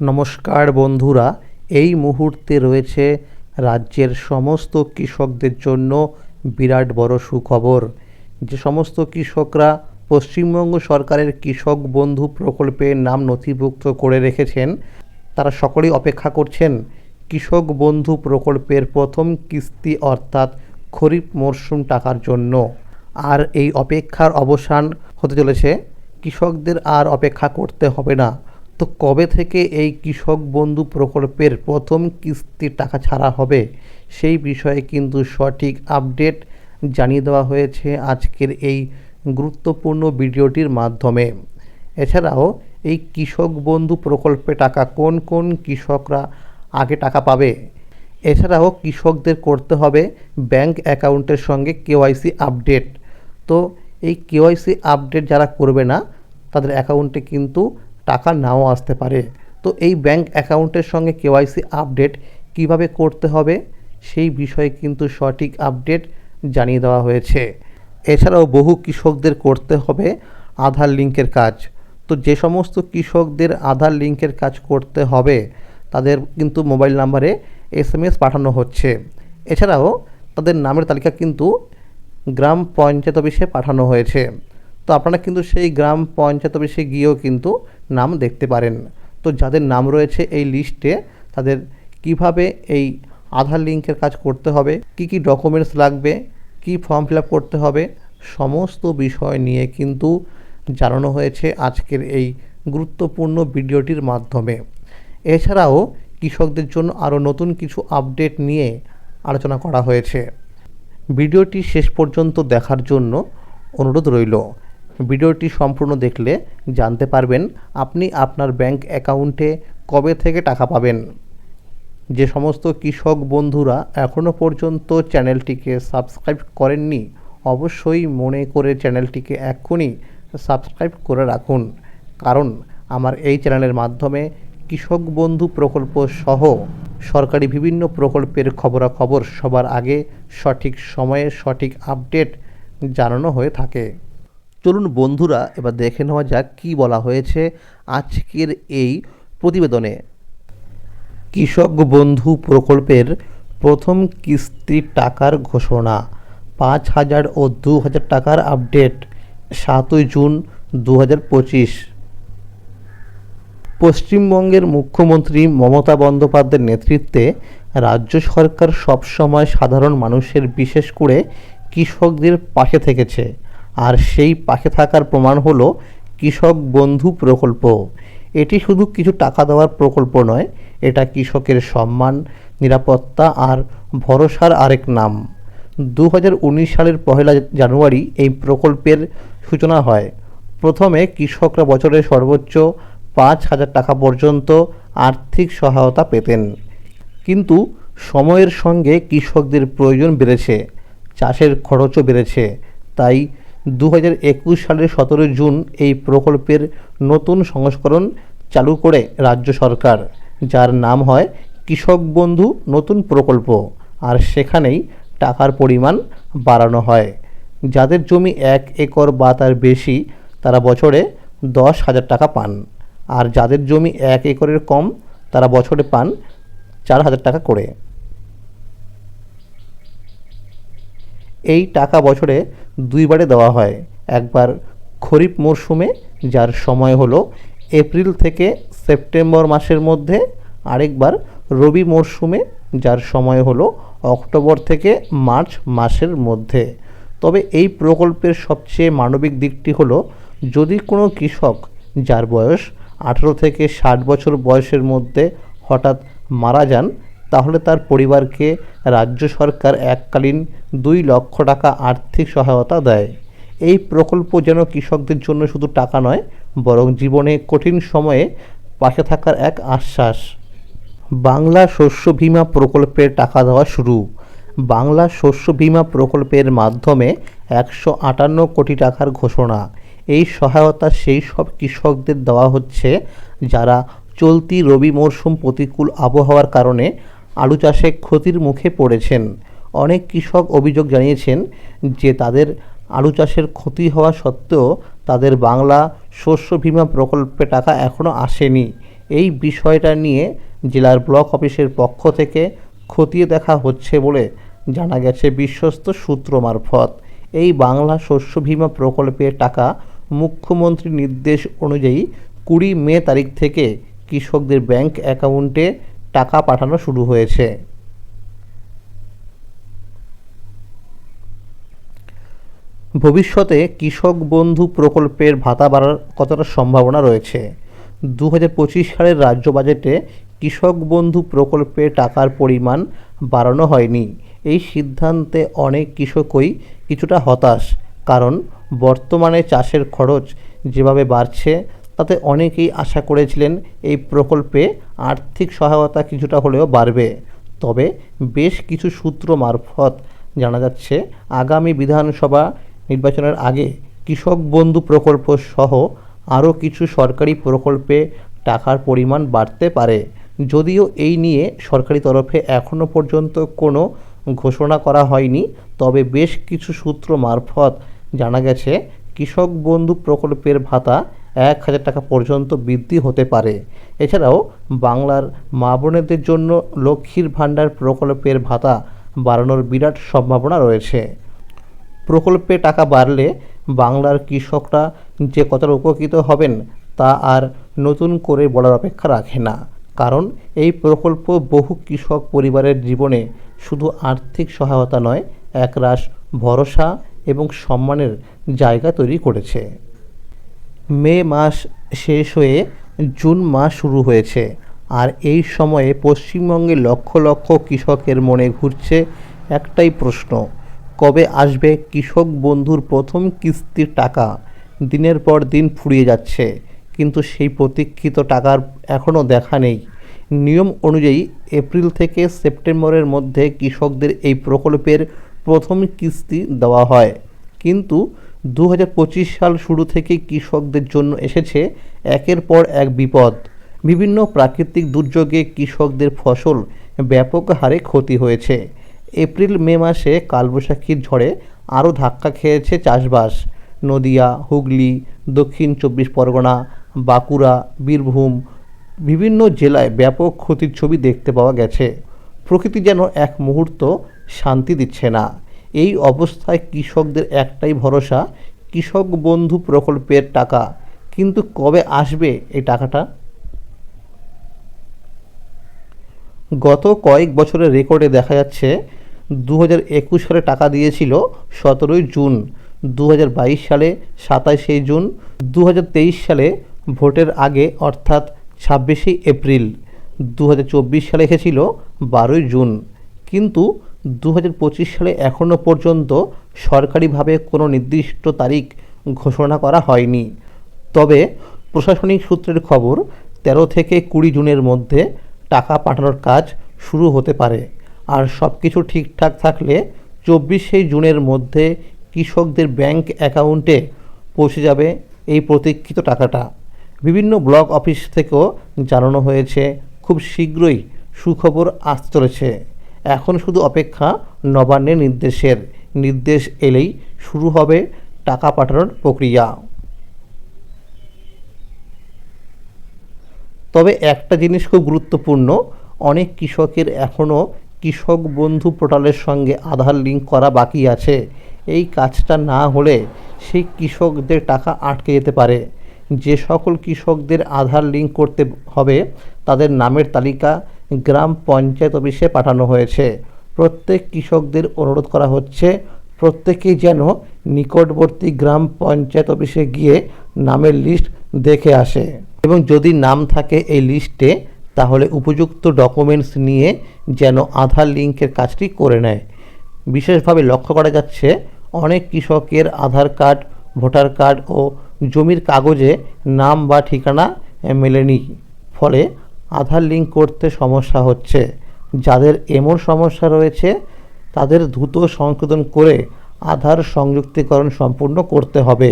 নমস্কার বন্ধুরা, এই মুহূর্তে রয়েছে রাজ্যের সমস্ত কৃষকদের জন্য বিরাট বড় সুখবর। যে সমস্ত কৃষকরা পশ্চিমবঙ্গ সরকারের কৃষক বন্ধু প্রকল্পে নাম নথিভুক্ত করে রেখেছেন, তারা সকলেই অপেক্ষা করছেন কৃষক বন্ধু প্রকল্পের প্রথম কিস্তি অর্থাৎ খরিফ মরশুম টাকার জন্য। আর এই অপেক্ষার অবসান হতে চলেছে। কৃষকদের আর অপেক্ষা করতে হবে না। তো কবে থেকে এই কৃষক বন্ধু প্রকল্পের প্রথম কিস্তির টাকা ছাড়া হবে? সেই বিষয়ে কিন্তু সঠিক আপডেট জানিয়ে দেওয়া হয়েছে আজকের এই গুরুত্বপূর্ণ ভিডিওটির মাধ্যমে। এছাড়াও, এই কৃষক বন্ধু প্রকল্পে টাকা কোন কোন কৃষকরা আগে টাকা পাবে? এছাড়াও, কৃষকদের করতে হবে ব্যাংক অ্যাকাউন্টের সঙ্গে কেওয়াইসি আপডেট। তো এই কেওয়াইসি আপডেট যারা করবে না, তাদের অ্যাকাউন্টে কিন্তু টাকা নাও আসতে পারে। তো এই ব্যাংক অ্যাকাউন্টের সঙ্গে কেওয়াইসি আপডেট কীভাবে করতে হবে, সেই বিষয়ে কিন্তু সঠিক আপডেট জানিয়ে দেওয়া হয়েছে। এছাড়াও বহু কৃষকদের করতে হবে আধার লিঙ্কের কাজ। তো যে সমস্ত কৃষকদের আধার লিঙ্কের কাজ করতে হবে, তাদের কিন্তু মোবাইল নাম্বারে এস এম এস পাঠানো হচ্ছে। এছাড়াও তাদের নামের তালিকা কিন্তু গ্রাম পঞ্চায়েত অফিসে পাঠানো হয়েছে। তো আপনারা কিন্তু সেই গ্রাম পঞ্চায়েত অফিসে গিয়েও কিন্তু নাম দেখতে পারেন। তো যাদের নাম রয়েছে এই লিস্টে তাদের কীভাবে এই আধার লিঙ্কের কাজ করতে হবে, কি কি ডকুমেন্টস লাগবে, কি ফর্ম ফিল করতে হবে, সমস্ত বিষয় নিয়ে কিন্তু জানানো হয়েছে আজকের এই গুরুত্বপূর্ণ ভিডিওটির মাধ্যমে। এছাড়াও কৃষকদের জন্য আরও নতুন কিছু আপডেট নিয়ে আলোচনা করা হয়েছে। ভিডিওটি শেষ পর্যন্ত দেখার জন্য অনুরোধ রইল। ভিডিওটি সম্পূর্ণ দেখলে জানতে পারবেন আপনি আপনার ব্যাংক অ্যাকাউন্টে কবে থেকে টাকা পাবেন। যে সমস্ত কৃষক বন্ধুরা এখনও পর্যন্ত চ্যানেলটিকে সাবস্ক্রাইব করেননি, অবশ্যই মনে করে চ্যানেলটিকে এক্ষুনি সাবস্ক্রাইব করে রাখুন। কারণ আমার এই চ্যানেলের মাধ্যমে কৃষক বন্ধু প্রকল্প সহ সরকারি বিভিন্ন প্রকল্পের খবরাখবর সবার আগে সঠিক সময়ে সঠিক আপডেট জানানো হয়ে থাকে। চলুন বন্ধুরা, এবার দেখে নেওয়া যাক কী বলা হয়েছে আজকের এই প্রতিবেদনে। কৃষক বন্ধু প্রকল্পের প্রথম কিস্তির টাকার ঘোষণা, পাঁচ হাজার ও দু হাজার টাকার আপডেট, সাতই জুন দু হাজার পঁচিশ। পশ্চিমবঙ্গের মুখ্যমন্ত্রী মমতা বন্দ্যোপাধ্যায়ের নেতৃত্বে রাজ্য সরকার সবসময় সাধারণ মানুষের, বিশেষ করে কৃষকদের পাশে থেকেছে। আর সেই পাশে থাকার প্রমাণ হলো কৃষক বন্ধু প্রকল্প। এটি শুধু কিছু টাকা দেওয়ার প্রকল্প নয়, এটা কৃষকের সম্মান, নিরাপত্তা আর ভরসার আরেক নাম। দু হাজার উনিশ সালের পহেলা জানুয়ারি এই প্রকল্পের সূচনা হয়। প্রথমে কৃষকরা বছরে সর্বোচ্চ পাঁচ হাজার টাকা পর্যন্ত আর্থিক সহায়তা পেতেন। কিন্তু সময়ের সঙ্গে কৃষকদের প্রয়োজন বেড়েছে, চাষের খরচও বেড়েছে, তাই দু হাজার একুশ সালের সতেরো জুন এই প্রকল্পের নতুন সংস্করণ চালু করে রাজ্য সরকার, যার নাম হয় কৃষক বন্ধু নতুন প্রকল্প। আর সেখানেই টাকার পরিমাণ বাড়ানো হয়। যাদের জমি এক একর বা তার বেশি, তারা বছরে দশ হাজার টাকা পান। আর যাদের জমি এক একরের কম, তারা বছরে পান চার হাজার টাকা করে। এই টাকা বছরে দুইবারে দেওয়া হয়। একবার খরিফ মরশুমে, যার সময় হলো এপ্রিল থেকে সেপ্টেম্বর মাসের মধ্যে, আরেকবার রবি মরশুমে, যার সময় হলো অক্টোবর থেকে মার্চ মাসের মধ্যে। তবে এই প্রকল্পের সবচেয়ে মানবিক দিকটি হলো, যদি কোনো কৃষক যার বয়স আঠেরো থেকে ষাট বছর বয়সের মধ্যে হঠাৎ মারা যান তাহলে তার পরিবারকে রাজ্য সরকার এককালীন দুই লক্ষ টাকা আর্থিক সহায়তা দেয়। এই প্রকল্প যেন কৃষকদের জন্য শুধু টাকা নয়, বরং জীবনে কঠিন সময়ে পাশে থাকার এক আশ্বাস। বাংলা শস্য বীমা প্রকল্পের টাকা দেওয়া শুরু। বাংলা শস্য বীমা প্রকল্পের মাধ্যমে একশো আটান্ন কোটি টাকার ঘোষণা। এই সহায়তা সেই সব কৃষকদের দেওয়া হচ্ছে যারা চলতি রবি মরশুম প্রতিকূল আবহাওয়ার কারণে আলু চাষে ক্ষতির মুখে পড়েছেন। অনেক কৃষক অভিযোগ জানিয়েছেন যে তাদের আলু চাষের ক্ষতি হওয়া সত্ত্বেও তাদের বাংলা শস্য বিমা প্রকল্পে টাকা এখনও আসেনি। এই বিষয়টা নিয়ে জেলার ব্লক অফিসের পক্ষ থেকে খতিয়ে দেখা হচ্ছে বলে জানা গেছে বিশ্বস্ত সূত্র মারফত। এই বাংলা শস্য বিমা প্রকল্পের টাকা মুখ্যমন্ত্রীর নির্দেশ অনুযায়ী কুড়ি মে তারিখ থেকে কৃষকদের ব্যাংক অ্যাকাউন্টে টাকা পাঠানো শুরু হয়েছে। ভবিষ্যতে কৃষক বন্ধু প্রকল্পের ভাতা বাড়ার কতটা সম্ভাবনা রয়েছে? দু পঁচিশ সালের রাজ্য বাজেটে কৃষক বন্ধু প্রকল্পে টাকার পরিমাণ বাড়ানো হয়নি। এই সিদ্ধান্তে অনেক কৃষকই কিছুটা হতাশ, কারণ বর্তমানে চাষের খরচ যেভাবে বাড়ছে তাতে অনেকেই আশা করেছিলেন এই প্রকল্পে আর্থিক সহায়তা কিছুটা হলেও বাড়বে। তবে বেশ কিছু সূত্র মারফত জানা যাচ্ছে, আগামী বিধানসভা নির্বাচনের আগে কৃষক বন্ধু প্রকল্প সহ আরও কিছু সরকারি প্রকল্পে টাকার পরিমাণ বাড়তে পারে। যদিও এই নিয়ে সরকারি তরফে এখনও পর্যন্ত কোনো ঘোষণা করা হয়নি, তবে বেশ কিছু সূত্র মারফত জানা গেছে, কৃষক বন্ধু প্রকল্পের ভাতা এক হাজার টাকা পর্যন্ত বৃদ্ধি হতে পারে। এছাড়াও বাংলার মা বোনেদের জন্য লক্ষ্মীর ভাণ্ডার প্রকল্পের ভাতা বাড়ানোর বিরাট সম্ভাবনা রয়েছে। প্রকল্পে টাকা বাড়লে বাংলার কৃষকরা যে কতটা উপকৃত হবেন তা আর নতুন করে বলার অপেক্ষা রাখে না। কারণ এই প্রকল্প বহু কৃষক পরিবারের জীবনে শুধু আর্থিক সহায়তা নয়, একরাশ ভরসা এবং সম্মানের জায়গা তৈরি করেছে। মে মাস শেষ হয়ে জুন মাস শুরু হয়েছে। আর এই সময়ে পশ্চিমবঙ্গে লক্ষ লক্ষ কৃষকের মনে ঘুরছে একটাই প্রশ্ন, কবে আসবে কৃষক বন্ধুর প্রথম কিস্তির টাকা? দিনের পর দিন ফুরিয়ে যাচ্ছে, কিন্তু সেই প্রতীক্ষিত টাকার এখনও দেখা নেই। নিয়ম অনুযায়ী এপ্রিল থেকে সেপ্টেম্বরের মধ্যে কৃষকদের এই প্রকল্পের প্রথম কিস্তি দেওয়া হয়। কিন্তু দু হাজার পঁচিশ সাল শুরু থেকে কৃষকদের জন্য এসেছে একের পর এক বিপদ। বিভিন্ন প্রাকৃতিক দুর্যোগে কৃষকদের ফসল ব্যাপক হারে ক্ষতি হয়েছে। এপ্রিল, মে মাসে কালবৈশাখীর ঝড়ে আরও ধাক্কা খেয়েছে চাষবাস। নদিয়া, হুগলি, দক্ষিণ চব্বিশ পরগনা, বাঁকুড়া, বীরভূম বিভিন্ন জেলায় ব্যাপক ক্ষতির ছবি দেখতে পাওয়া গেছে। প্রকৃতি যেন এক মুহূর্ত শান্তি দিচ্ছে না। এই অবস্থায় কৃষকদের একটাই ভরসা, কৃষক বন্ধু প্রকল্পের টাকা। কিন্তু কবে আসবে এই টাকাটা? গত কয়েক বছরের রেকর্ডে দেখা যাচ্ছে দু একুশ সালে টাকা দিয়েছিল সতেরোই জুন দু হাজার বাইশ সালে সাতাশে জুন দু হাজার তেইশ সালে ভোটের আগে, অর্থাৎ ছাব্বিশে এপ্রিল দু হাজার চব্বিশ সালে এসেছিল বারোই জুন। কিন্তু দু হাজার পঁচিশ সালে এখনও পর্যন্ত সরকারিভাবে কোনো নির্দিষ্ট তারিখ ঘোষণা করা হয়নি। তবে প্রশাসনিক সূত্রের খবর, তেরো থেকে কুড়ি জুনের মধ্যে টাকা পাঠানোর কাজ শুরু হতে পারে। আর সব কিছু ঠিকঠাক থাকলে চব্বিশে জুনের মধ্যে কৃষকদের ব্যাংক অ্যাকাউন্টে পৌঁছে যাবে এই প্রতীক্ষিত টাকাটা। বিভিন্ন ব্লক অফিস থেকেও জানানো হয়েছে, খুব শীঘ্রই সুখবর আসতে চলেছে। এখন শুধু অপেক্ষা নবান্নের নির্দেশের নির্দেশ এলেই শুরু হবে টাকা পাঠানোর প্রক্রিয়া। তবে একটা জিনিস খুব গুরুত্বপূর্ণ, অনেক কৃষকের এখনও কৃষক বন্ধু পোর্টালের সঙ্গে আধার লিঙ্ক করা বাকি আছে। এই কাজটা না হলে সেই কৃষকদের টাকা আটকে যেতে পারে। যে সকল কৃষকদের আধার লিঙ্ক করতে হবে, তাদের নামের তালিকা গ্রাম পঞ্চায়েত অফিসে পাঠানো হয়েছে। প্রত্যেক কৃষকদের অনুরোধ করা হচ্ছে, প্রত্যেকেই যেন নিকটবর্তী গ্রাম পঞ্চায়েত অফিসে গিয়ে নামের লিস্ট দেখে আসে। এবং যদি নাম থাকে এই লিস্টে, তাহলে উপযুক্ত ডকুমেন্টস নিয়ে যেন আধার লিঙ্কের কাজটি করে নেয়। বিশেষভাবে লক্ষ্য করা যাচ্ছে, অনেক কৃষকের আধার কার্ড, ভোটার কার্ড ও জমির কাগজে নাম বা ঠিকানা মেলেনি। ফলে আধার লিঙ্ক করতে সমস্যা হচ্ছে। যাদের এমন সমস্যা রয়েছে, তাদের দ্রুত সংশোধন করে আধার সংযুক্তিকরণ সম্পূর্ণ করতে হবে।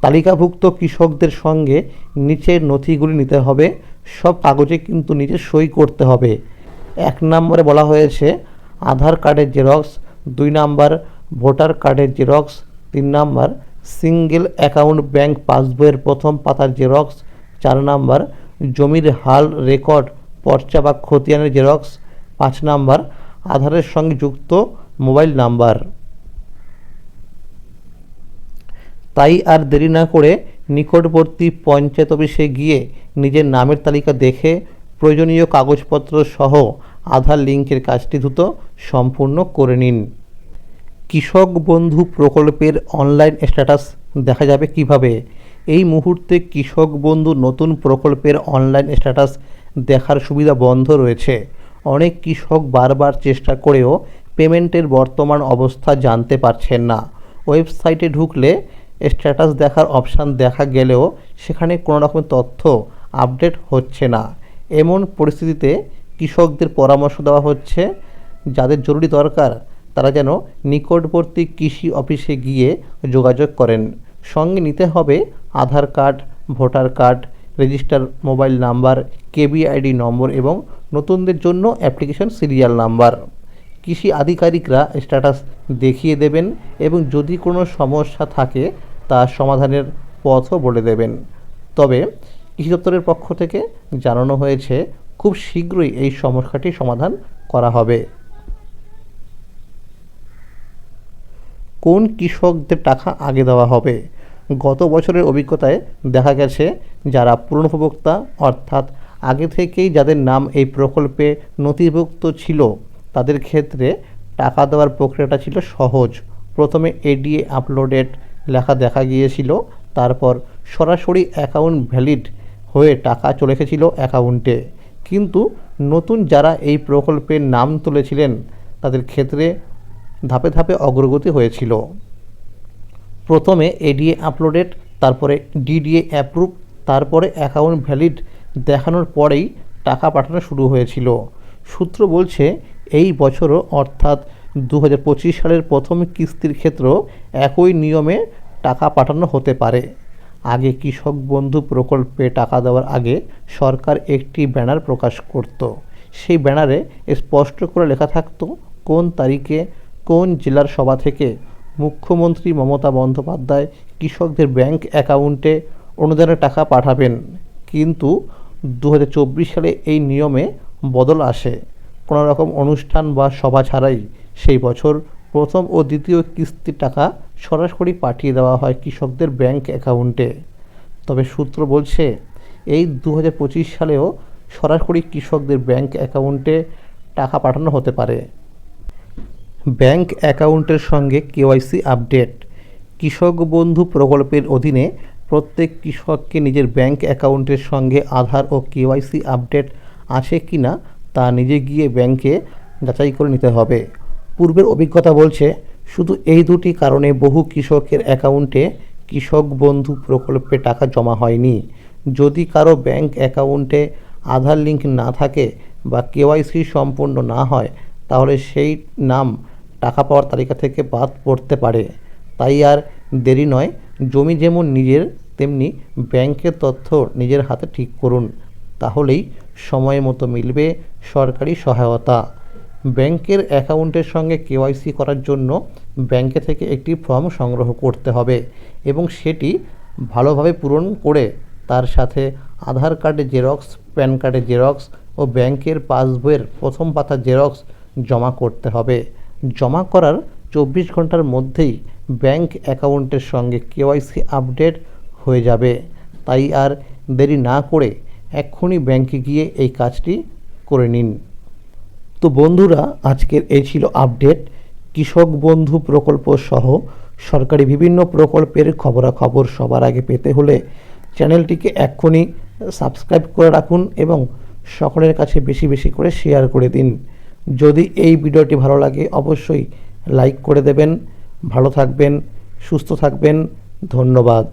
তালিকাভুক্ত কৃষকদের সঙ্গে নিচের নথিগুলি নিতে হবে, সব কাগজে কিন্তু নিজে সই করতে হবে। এক নম্বরে বলা হয়েছে, আধার কার্ডের জেরক্স, দুই নাম্বার ভোটার কার্ডের জেরক্স, তিন নাম্বার সিঙ্গেল অ্যাকাউন্ট ব্যাংক পাসবইয়ের প্রথম পাতার জেরক্স, চার নাম্বার জমির হাল রেকর্ড, পর্চা বা খতিয়ানের জেরক্স, পাঁচ নাম্বার, আধারের সঙ্গে যুক্ত মোবাইল নাম্বার। তাই আর দেরি না করে নিকটবর্তী পঞ্চায়েত অফিসে গিয়ে নিজের নামের তালিকা দেখে প্রয়োজনীয় কাগজপত্র সহ আধার লিঙ্কের কাজটি দ্রুত সম্পূর্ণ করে নিন। কৃষক বন্ধু প্রকল্পের অনলাইন স্ট্যাটাস দেখা যাবে কীভাবে? এই মুহূর্তে কৃষক বন্ধু নতুন প্রকল্পের অনলাইন স্ট্যাটাস দেখার সুবিধা বন্ধ রয়েছে। অনেক কৃষক বারবার চেষ্টা করেও পেমেন্টের বর্তমান অবস্থা জানতে পারছেন না। ওয়েবসাইটে ঢুকলে স্ট্যাটাস দেখার অপশান দেখা গেলেও সেখানে কোনো রকমের তথ্য আপডেট হচ্ছে না। এমন পরিস্থিতিতে কৃষকদের পরামর্শ দেওয়া হচ্ছে, যাদের জরুরি দরকার তারা যেন নিকটবর্তী কৃষি অফিসে গিয়ে যোগাযোগ করেন। সঙ্গে নিতে হবে Aadhaar card, voter card, register mobile number, KBID number এবং নতুনদের জন্য অ্যাপ্লিকেশন সিরিয়াল নাম্বার। কৃষি আধিকারিকরা স্ট্যাটাস দেখিয়ে দেবেন এবং যদি কোনো সমস্যা থাকে তা সমাধানের পথও বলে দেবেন। তবে কৃষি দপ্তরের পক্ষ থেকে জানানো হয়েছে, খুব শীঘ্রই এই সমস্যাটি সমাধান করা হবে। কোন কৃষকদের টাকা আগে দেওয়া হবে? গত বছরের অভিজ্ঞতায় দেখা গেছে যারা পুরনোপভোক্তা অর্থাৎ আগে থেকেই যাদের নাম এই প্রকল্পে নথিভুক্ত ছিল, তাদের ক্ষেত্রে টাকা দেওয়ার প্রক্রিয়াটা ছিল সহজ। প্রথমে এডিএ আপলোডেড লেখা দেখা গিয়েছিল, তারপর সরাসরি অ্যাকাউন্ট ভ্যালিড হয়ে টাকা চলে এসেছিল অ্যাকাউন্টে। কিন্তু নতুন যারা এই প্রকল্পের নাম তুলেছিলেন, তাদের ক্ষেত্রে ধাপে ধাপে অগ্রগতি হয়েছিল। প্রথমে এডিএ আপলোডেড তারপরে ডিডিএ অ্যাপ্রুভ তারপরে অ্যাকাউন্ট ভ্যালিড দেখানোর পরেই টাকা পাঠানো শুরু হয়েছিল। সূত্র বলছে, এই বছরও অর্থাৎ দু হাজার পঁচিশ সালের প্রথম কিস্তির ক্ষেত্রেও একই নিয়মে টাকা পাঠানো হতে পারে। আগে কৃষক বন্ধু প্রকল্পে টাকা দেওয়ার আগে সরকার একটি ব্যানার প্রকাশ করত। সেই ব্যানারে স্পষ্ট করে লেখা থাকতো কোন তারিখে কোন জেলার সভা থেকে মুখ্যমন্ত্রী মমতা বন্দ্যোপাধ্যায় কৃষকদের ব্যাংক অ্যাকাউন্টে অনুদানের টাকা পাঠাবেন? কিন্তু দু হাজার চব্বিশ সালে এই নিয়মে বদল আসে। কোনো রকম অনুষ্ঠান বা সভা ছাড়াই সেই বছর প্রথম ও দ্বিতীয় কিস্তির টাকা সরাসরি পাঠিয়ে দেওয়া হয় কৃষকদের ব্যাংক অ্যাকাউন্টে। তবে সূত্র বলছে, এই দু হাজার পঁচিশ সালেও সরাসরি কৃষকদের ব্যাংক অ্যাকাউন্টে টাকা পাঠানো হতে পারে। ব্যাংক অ্যাকাউন্টের সঙ্গে কেওয়াইসি আপডেট। কৃষক বন্ধু প্রকল্পের অধীনে প্রত্যেক কৃষককে নিজের ব্যাংক অ্যাকাউন্টের সঙ্গে আধার ও কেওয়াইসি আপডেট আছে কি না তা নিজে গিয়ে ব্যাংকে যাচাই করে নিতে হবে। পূর্বের অভিজ্ঞতা বলছে, শুধু এই দুটি কারণে বহু কৃষকের অ্যাকাউন্টে কৃষক বন্ধু প্রকল্পে টাকা জমা হয়নি। যদি কারও ব্যাংক অ্যাকাউন্টে আধার লিঙ্ক না থাকে বা কেওয়াইসি সম্পূর্ণ না হয়, তাহলে সেই নাম টাকা পাওয়ার তালিকা থেকে বাদ পড়তে পারে। তাই আর দেরি নয়, জমি যেমন নিজের, তেমনি ব্যাংকের তথ্য নিজের হাতে ঠিক করুন। তাহলেই সময় মতো মিলবে সরকারি সহায়তা। ব্যাংকের অ্যাকাউন্টের সঙ্গে কেওয়াইসি করার জন্য ব্যাংকে থেকে একটি ফর্ম সংগ্রহ করতে হবে এবং সেটি ভালোভাবে পূরণ করে তার সাথে আধার কার্ডের জেরক্স, প্যান কার্ডের জেরক্স ও ব্যাংকের পাসবইয়ের প্রথম পাতা জেরক্স জমা করতে হবে। জমা করার চব্বিশ ঘণ্টার মধ্যেই ব্যাংক অ্যাকাউন্টের সঙ্গে কেওয়াইসি আপডেট হয়ে যাবে। তাই আর দেরি না করে এক্ষুনি ব্যাংকে গিয়ে এই কাজটি করে নিন। তো বন্ধুরা, আজকের এই ছিল আপডেট। কৃষক বন্ধু প্রকল্প সহ সরকারি বিভিন্ন প্রকল্পের খবরাখবর সবার আগে পেতে হলে চ্যানেলটিকে এক্ষুনি সাবস্ক্রাইব করে রাখুন এবং সকলের কাছে বেশি বেশি করে শেয়ার করে দিন। যদি এই ভিডিওটি ভালো লাগে অবশ্যই লাইক করে দেবেন। ভালো থাকবেন সুস্থ থাকবেন। ধন্যবাদ।